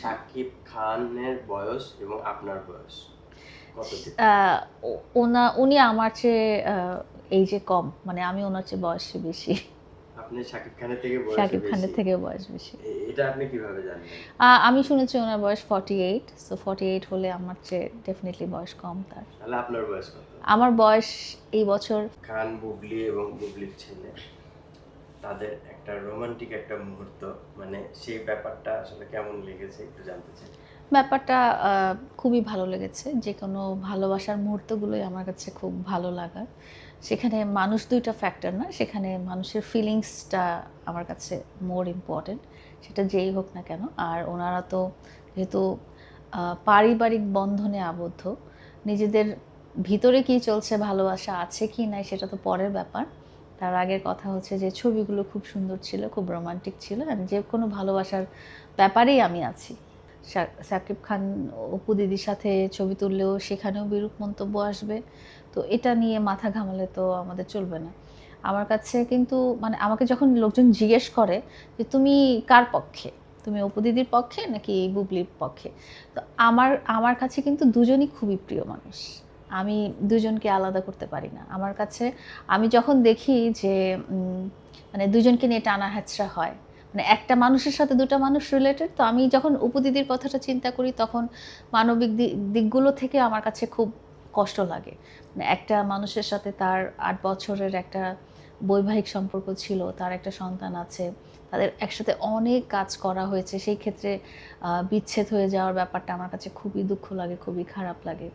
শাকিব খানের বয়স এবং আপনার বয়স? ওনা উনি আমার চেয়ে এই যে কম মানে আমি ওনার চেয়ে বয়সে বেশি। আপনি শাকিব খানের থেকে বয়স শাকিব খানের থেকে বয়স বেশি। এটা আপনি কীভাবে জানলেন? আহ, আমি শুনেছি ওনার বয়স forty eight so forty eight হলে আমার চেয়ে ডেফিনেটলি বয়স কম তার। তাহলে আপনার বয়স কত? আমার বয়স এই বছর খান বুবলি এবং বুবলির ছেলে। তাদের একটা রোমান্টিক একটা মুহূর্ত মানে সেই ব্যাপারটা আসলে কেমন লেগেছে একটু জানতে চাই। ব্যাপারটা খুবই ভালো লেগেছে। যে কোনো ভালোবাসার মুহূর্তগুলোই আমার কাছে খুব ভালো লাগার। সেখানে মানুষ দুইটা ফ্যাক্টর না, সেখানে মানুষের ফিলিংসটা আমার কাছে মোর ইম্পর্টেন্ট সেটা যেই হোক না কেন। আর ওনারা তো যেহেতু পারিবারিক বন্ধনে আবদ্ধ, নিজেদের ভিতরে কি চলছে, ভালোবাসা আছে কি নাই, সেটা তো পরের ব্যাপার। তার আগের কথা হচ্ছে যে ছবিগুলো খুব সুন্দর ছিল, খুব রোমান্টিক ছিল যে কোনো ভালোবাসার ব্যাপারেই আমি আছি। শাকিব খান অপু দিদির সাথে ছবি তুললেও সেখানেও বিরূপ মন্তব্য আসবে। তো এটা নিয়ে মাথা ঘামালে তো আমাদের চলবে না। আমার কাছে কিন্তু মানে আমাকে যখন লোকজন জিজ্ঞেস করে যে তুমি কার পক্ষে? তুমি অপু দিদির পক্ষে নাকি বুবলির পক্ষে? তো আমার আমার কাছে কিন্তু দুজনই খুবই প্রিয় মানুষ। আমি দুজনকে আলাদা করতে পারি না। আমার কাছে, আমি যখন দেখি যে মানে দুজনকে নিয়ে টানা হ্যাচড়া হয় মানে একটা মানুষের সাথে দুটো মানুষ রিলেটেড তো আমি যখন উপদিদির কথাটা চিন্তা করি, তখন মানবিক দিক দিকগুলো থেকে আমার কাছে খুব কষ্ট লাগে। মানে একটা মানুষের সাথে তার আট বছরের একটা বৈবাহিক সম্পর্ক ছিল, তার একটা সন্তান আছে, তাদের একসাথে অনেক কাজ করা হয়েছে, সেই ক্ষেত্রে বিচ্ছেদ হয়ে যাওয়ার ব্যাপারটা আমার কাছে খুবই দুঃখ লাগে, খুবই খারাপ লাগে।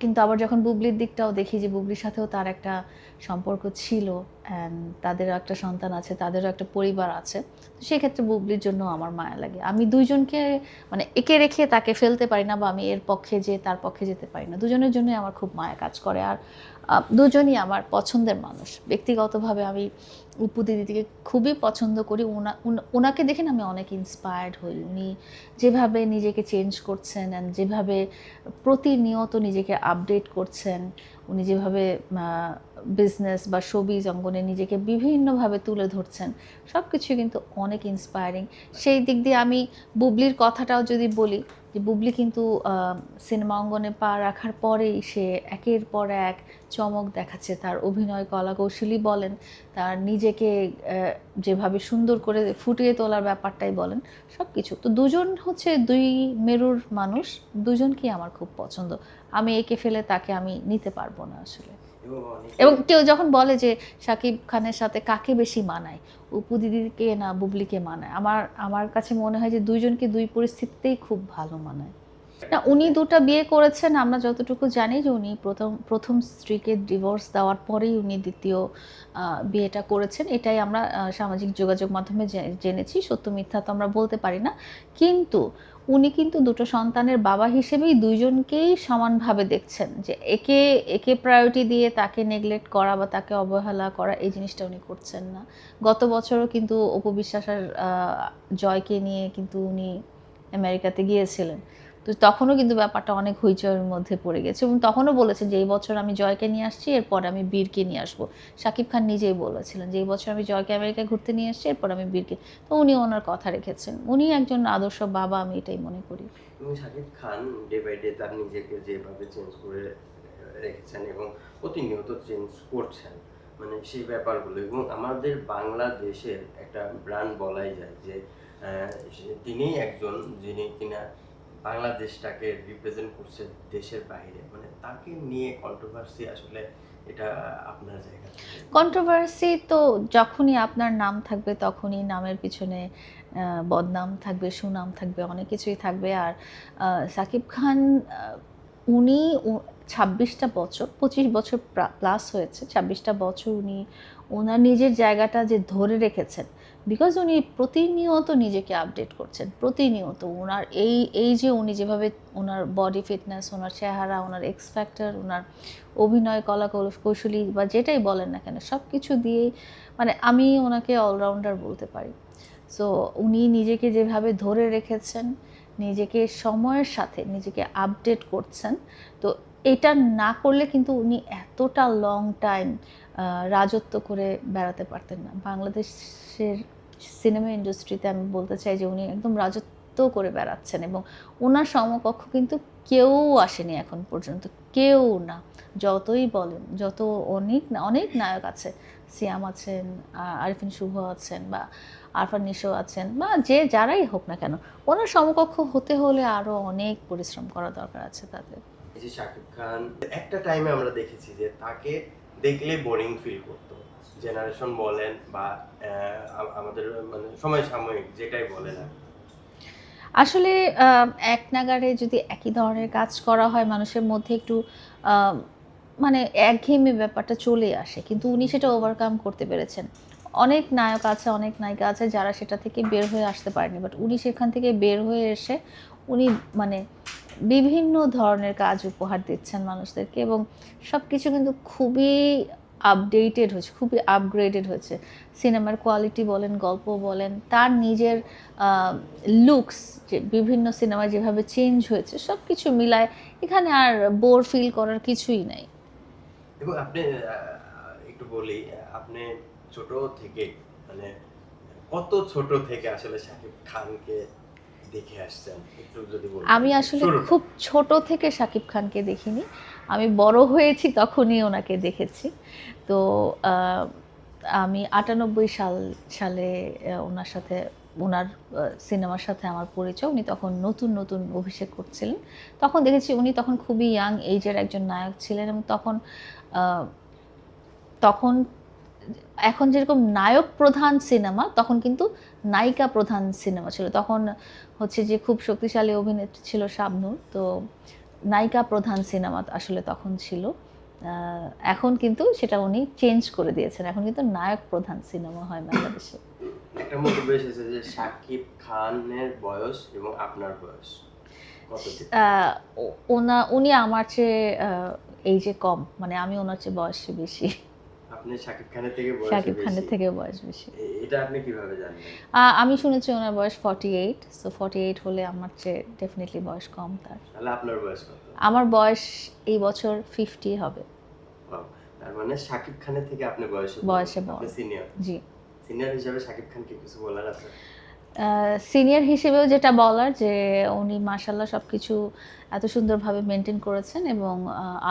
কিন্তু আবার যখন বুবলির দিকটাও দেখি যে বুবলির সাথেও তার একটা সম্পর্ক ছিল অ্যান্ড তাদেরও একটা সন্তান আছে, তাদেরও একটা পরিবার আছে, তো সেক্ষেত্রে বুবলির জন্য আমার মায়া লাগে। আমি দুইজনকে মানে একে রেখে তাকে ফেলতে পারি না বা আমি এর পক্ষে যে, তার পক্ষে যেতে পারি না। দুজনের জন্যই আমার খুব মায়া কাজ করে। আর দুজনই আমার পছন্দের মানুষ। ব্যক্তিগতভাবে আমি উপু দিদিকে খুবই পছন্দ করি। ওনা ওনাকে দেখেন আমি অনেক ইন্সপায়ার্ড হই। উনি যেভাবে নিজেকে চেঞ্জ করছেন অ্যান্ড যেভাবে প্রতিনিয়ত নিজেকে আপডেট করছেন, উনি যেভাবে বিজনেস বা শোবিজ অঙ্গনে নিজেকে বিভিন্নভাবে তুলে ধরছেন সব কিছু কিন্তু অনেক ইন্সপায়ারিং সেই দিক দিয়ে আমি বুবলির কথাটাও যদি বলি যে বুবলি কিন্তু সিনেমা অঙ্গনে পা রাখার পরেই সে একের পর এক চমক দেখাচ্ছে। তার অভিনয় কলা কৌশলী বলেন, তার নিজেকে যেভাবে সুন্দর করে ফুটিয়ে তোলার ব্যাপারটাই বলেন সব কিছু তো দুজন হচ্ছে দুই মেরুর মানুষ দুজনকেই আমার খুব পছন্দ। আমি একে ফেলে তাকে আমি নিতে পারব না আসলে। এবং কেউ যখন বলে যে সাকিব খানের সাথে কাকে বেশি মানায়? উপু দিদিকে না, বুবলিকে মানায়? আমার আমার কাছে মনে হয় যে দুইজনকে দুই পরিস্থিতিতেই খুব ভালো মানায়। না, উনি দুটো বিয়ে করেছেন, আমরা যতটুকু জানি যে উনি প্রথম প্রথম স্ত্রীকে ডিভোর্স দেওয়ার পরেই উনি দ্বিতীয় বিয়েটা করেছেন। এটাই আমরা সামাজিক যোগাযোগ মাধ্যমে জেনেছি, সত্য মিথ্যা তো আমরা বলতে পারি না। কিন্তু উনি কিন্তু দুটো সন্তানের বাবা হিসেবেই দুইজনকেই সমানভাবে দেখছেন যে একে একে প্রায়োরিটি দিয়ে তাকে নেগলেক্ট করা বা তাকে অবহেলা করা, এই জিনিসটা উনি করছেন না। গত বছরও কিন্তু অপবিশ্বাসের জয়কে নিয়ে কিন্তু উনি আমেরিকাতে গিয়েছিলেন। তো তখনও কিন্তু ব্যাপারটা অনেক হইচয়ের মধ্যে পড়ে গেছে এবং তখনও বলেছেন যে, এই বছর আমি জয়কে নিয়ে আসছি, এরপর আমি বীরকে নিয়ে আসব। শাকিব খান নিজেই বলেছিলেন যে, এই বছর আমি জয়কে আমেরিকায় ঘুরতে নিয়ে আসছি, এরপর আমি বীরকে তো উনি ওনার কথা রেখেছেন। উনি একজন আদর্শ বাবা, আমি এটাই মনে করি। Shakib Khan day by day তার নিজেকে যেভাবে চেঞ্জ করে রেখেছেন এবং প্রতিনিয়ত চেঞ্জ করছেন মানে সেই ব্যাপারগুলো। এবং আমাদের বাংলাদেশের একটা ব্র্যান্ড বলাই যায় যে সে- একজন যিনি কিনা বাংলাদেশটাকে রিপ্রেজেন্ট করছে দেশের বাইরে। মানে তাকে নিয়ে কন্ট্রোভার্সি আসলে এটা আপনার জায়গা কন্ট্রোভার্সি তো যখনই আপনার নাম থাকবে তখনই নামের পিছনে বদনাম থাকবে, সুনাম থাকবে, অনেক কিছুই থাকবে। আর সাকিব খান উনি ছাব্বিশটা বছর, পঁচিশ বছর প্লাস হয়েছে, ছাব্বিশটা বছর উনি ওনার নিজের জায়গাটা যে ধরে রেখেছেন বিকজ উনি প্রতিনিয়ত নিজেকে আপডেট করছেন, প্রতিনিয়ত ওনার এই এই যে উনি যেভাবে ওনার বডি ফিটনেস ওনার চেহারা ওনার এক্স ফ্যাক্টর ওনার অভিনয়, কলা কৌশলী বা যেটাই বলেন না কেন সব কিছু দিয়েই মানে আমি ওনাকে অলরাউন্ডার বলতে পারি। সো উনি নিজেকে যেভাবে ধরে রেখেছেন, নিজেকে সময়ের সাথে নিজেকে আপডেট করছেন, তো এটা না করলে কিন্তু উনি এতটা লং টাইম রাজত্ব করে বেড়াতে পারতেন না। বাংলাদেশের সিনেমা ইন্ডাস্ট্রিতে আমি বলতে চাই যে উনি একদম রাজত্ব করে বেড়াচ্ছেন এবং ওনার সমকক্ষ কিন্তু কেউ আসেনি এখন পর্যন্ত, কেউ না। যতই বলেন, যত অনেক অনেক নায়ক আছে। সিয়াম আছেন আরিফিন শুভ আছেন বা আরফান নিশো আছেন বা যে যারাই হোক না কেন, ওনার সমকক্ষ হতে হলে আরও অনেক পরিশ্রম করা দরকার আছে তাদের। এই যে শাকিব খান। একটা টাইমে আমরা দেখেছি যে তাকে দেখলে বোরিং ফিল করতো। জেনারেশন বলেন বা আমাদের মানে সময় সাময়িক, যেটাই বলেন আর আসলে এক নাগারে যদি একই ধরনের কাজ করা হয়, মানুষের মধ্যে একটু মানে একঘেয়েমি ব্যাপারটা চলে আসে। কিন্তু উনি সেটা ওভারকাম করতে পেরেছেন। অনেক নায়ক আছে, অনেক নায়িকা আছে যারা সেটা থেকে বের হয়ে আসতে পারেনি। বাট উনি সেখান থেকে বের হয়ে এসে, উনি মানে বিভিন্ন ধরনের কাজ উপহার দিচ্ছেন মানুষদেরকে এবং সব কিছু কিন্তু খুবই আপডেটেড হচ্ছে খুবই আপগ্রেডেড হয়েছে। সিনেমার কোয়ালিটি বলেন, গল্প বলেন, তার নিজের লুকস যে বিভিন্ন সিনেমায় যেভাবে চেঞ্জ হয়েছে সব কিছু মিলায় এখানে আর বোর ফিল করার কিছুই নাই। এবং আপনি একটু বলি, আপনি ছোট থেকে মানে কত ছোট থেকে আসলে শাকিব খানকে দেখে আসছেন একটু যদি আমি আসলে খুব ছোট থেকে শাকিব খানকে দেখিনি। আমি বড় হয়েছি তখনই ওনাকে দেখেছি। তো আমি আটানব্বই সাল সালে ওনার সাথে ওনার সিনেমার সাথে আমার পরিচয়। উনি তখন নতুন নতুন অভিষেক করছিলেন। তখন দেখেছি উনি তখন খুবই ইয়াং এইজের একজন নায়ক ছিলেন এবং তখন তখন এখন যেরকম নায়ক প্রধান সিনেমা তখন কিন্তু নায়িকা প্রধান সিনেমা ছিল। তখন হচ্ছে যে খুব শক্তিশালী অভিনেত্রী ছিল শাবনুর তো নায়িকা প্রধান সিনেমা আসলে তখন ছিল। এখন কিন্তু সেটা উনি চেঞ্জ করে দিয়েছেন। এখন কিন্তু নায়ক প্রধান সিনেমা হয় বাংলাদেশে। একটা মন্তব্য এসেছে যে শাকিব খানের বয়স এবং আপনার বয়স ওনা উনি আমার চেয়ে এই যে কম মানে আমি ওনার চেয়ে বয়সে বেশি। আপনি শাকিব খানের থেকে বয়স শাকিব খানের থেকে বয়স বেশি। এটা আপনি কীভাবে জানলেন? আমি শুনেছি ওনার বয়স forty eight so forty eight হলে আমার চেয়ে ডেফিনেটলি বয়স কম তার। তাহলে আপনার বয়স কত? আমার বয়স এই বছর ফিফটি হবে। তার মানে শাকিব খানের থেকে আপনি বয়সে বয়সে বড়। সিনিয়র জি। সিনিয়র হিসাবে শাকিব খানকে কিছু বলার আছে? সিনিয়র হিসেবেও যেটা বলার যে উনি মাসাল্লাহ সব কিছু এত সুন্দরভাবে মেনটেন করেছেন এবং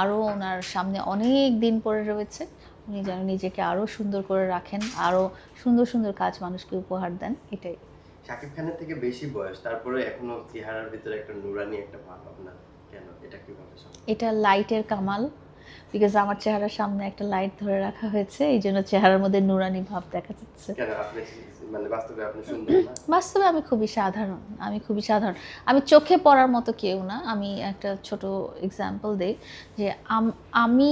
আরও ওনার সামনে অনেক দিন পরে রয়েছে। উনি যেন নিজেকে আরও সুন্দর করে রাখেন আরও সুন্দর সুন্দর কাজ মানুষকে উপহার দেন এটাই। শাকিব খানের থেকে বেশি বয়স তারপরে এখনও চেহারার ভিতরে একটা নুরানি একটা ভাব আপনার কেন? এটা কীভাবে এটা লাইটের কামাল বিকজ আমার চেহারার সামনে একটা লাইট ধরে রাখা হয়েছে এই জন্য চেহারার মধ্যে নুরানি ভাব দেখা যাচ্ছে। মানে বাস্তবে আপনি সুন্দর না? বাস্তবে আমি খুবই সাধারণ আমি খুবই সাধারণ। আমি চোখে পড়ার মতো কেউ না আমি একটা ছোট এক্সাম্পল দিই যে আমি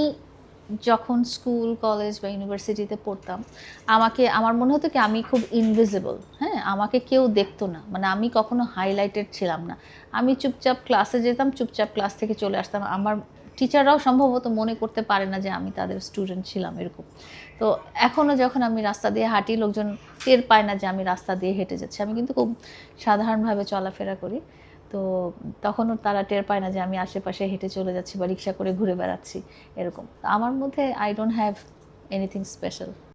যখন স্কুল, কলেজ বা ইউনিভার্সিটিতে পড়তাম, আমাকে, আমার মনে হতো কি আমি খুব ইনভিজিবল হ্যাঁ? আমাকে কেউ দেখতো না। মানে আমি কখনো হাইলাইটেড ছিলাম না। আমি চুপচাপ ক্লাসে যেতাম, চুপচাপ ক্লাস থেকে চলে আসতাম। আমার টিচাররাও সম্ভবত মনে করতে পারে না যে আমি তাদের স্টুডেন্ট ছিলাম এরকম। তো এখনও যখন আমি রাস্তা দিয়ে হাঁটি, লোকজন টের পায় না যে আমি রাস্তা দিয়ে হেঁটে যাচ্ছি। আমি কিন্তু খুব সাধারণভাবে চলাফেরা করি। তো তখনও তারা টের পায় না যে আমি আশেপাশে হেঁটে চলে যাচ্ছি বা রিক্সা করে ঘুরে বেড়াচ্ছি, এরকম। আমার মধ্যে I don't have anything special